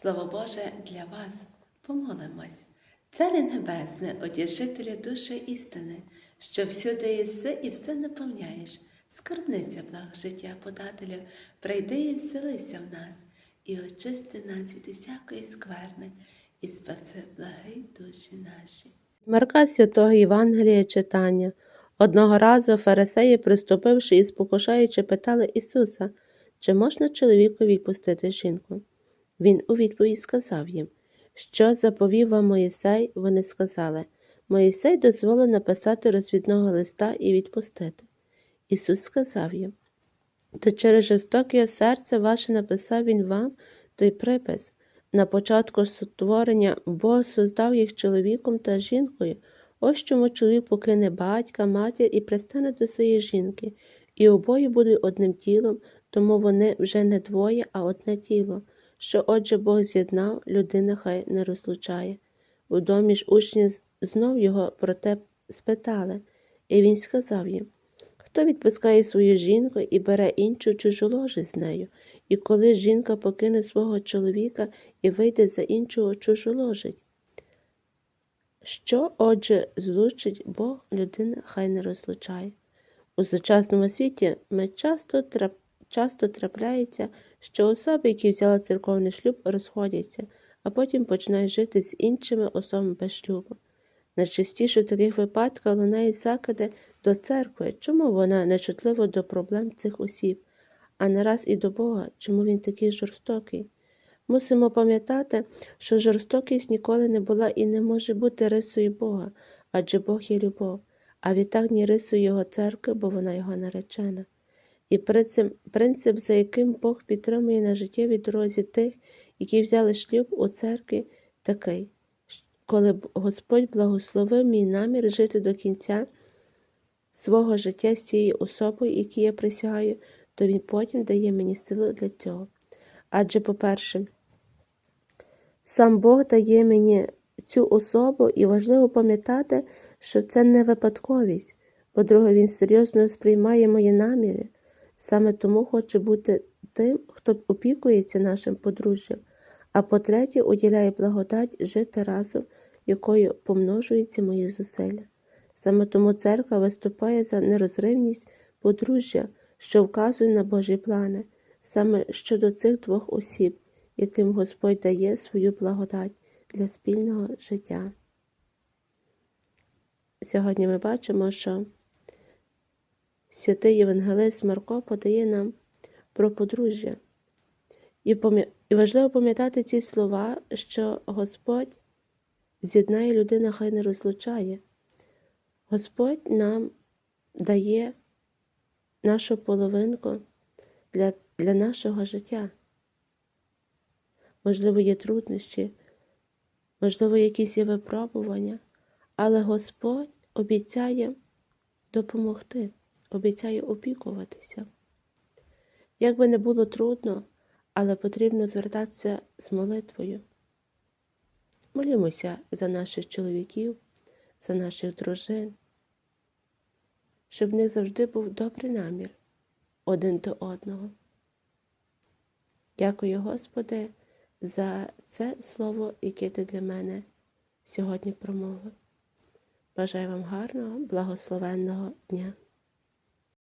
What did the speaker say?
Слово Боже для вас помолимось. Царе Небесне, одішителя душі істини, що всюди єси і все наповняєш, скарбниця благ життя подателю, прийди і вселися в нас, і очисти нас від усякої скверни, і спаси благи душі наші. Марка святого Євангелія читання. Одного разу фарисеї, приступивши і спокушаючи, питали Ісуса, чи можна чоловікові відпустити жінку. Він у відповідь сказав їм, що заповів вам Моїсей, вони сказали, Моїсей дозволив написати розвідного листа і відпустити. Ісус сказав їм, то через жорстоке серце ваше написав він вам той припис. На початку сотворення Бог создав їх чоловіком та жінкою. Ось чому чоловік покине батька, матір і пристане до своєї жінки, і обоє будуть одним тілом, тому вони вже не двоє, а одне тіло. Що отже Бог з'єднав, людина хай не розлучає. У домі ж учні знов його про те спитали, і він сказав їм, хто відпускає свою жінку і бере іншу чужоложі з нею, і коли жінка покине свого чоловіка і вийде за іншого чужоложить. Що, отже, злучить Бог, людина хай не розлучає. У сучасному світі ми часто, трап... часто трапляється, що особи, які взяли церковний шлюб, розходяться, а потім починають жити з іншими особами без шлюбу. Найчастіше в таких випадках лунають закиди до церкви, чому вона нечутлива до проблем цих осіб, а не раз і до Бога, чому він такий жорстокий. Мусимо пам'ятати, що жорстокість ніколи не була і не може бути рисою Бога, адже Бог є любов, а відтак ні рисою Його церкви, бо вона його наречена. І принцип, за яким Бог підтримує на життєвій дорозі тих, які взяли шлюб у церкві, такий, коли Господь благословив мій намір жити до кінця свого життя з цією особою, якій я присягаю, то Він потім дає мені силу для цього. Адже, по-перше, сам Бог дає мені цю особу, і важливо пам'ятати, що це не випадковість. По-друге, він серйозно сприймає мої наміри. Саме тому хочу бути тим, хто опікується нашим подружжям, а по-третє, уділяє благодать жити разом, якою помножуються мої зусилля. Саме тому церква виступає за нерозривність подружжя, що вказує на Божі плани, саме щодо цих двох осіб, яким Господь дає свою благодать для спільного життя. Сьогодні ми бачимо, що святий Євангелист Марко подає нам про подружжя. І, і важливо пам'ятати ці слова, що Господь з'єднає людина, хай не розлучає. Господь нам дає нашу половинку для, для нашого життя. Можливо, є труднощі, можливо, якісь є випробування, але Господь обіцяє допомогти, обіцяє опікуватися. Як би не було трудно, але потрібно звертатися з молитвою. Молімося за наших чоловіків, за наших дружин, щоб в них завжди був добрий намір один до одного. Дякую, Господи, за це слово, яке ти для мене сьогодні промовив. Бажаю вам гарного, благословенного дня.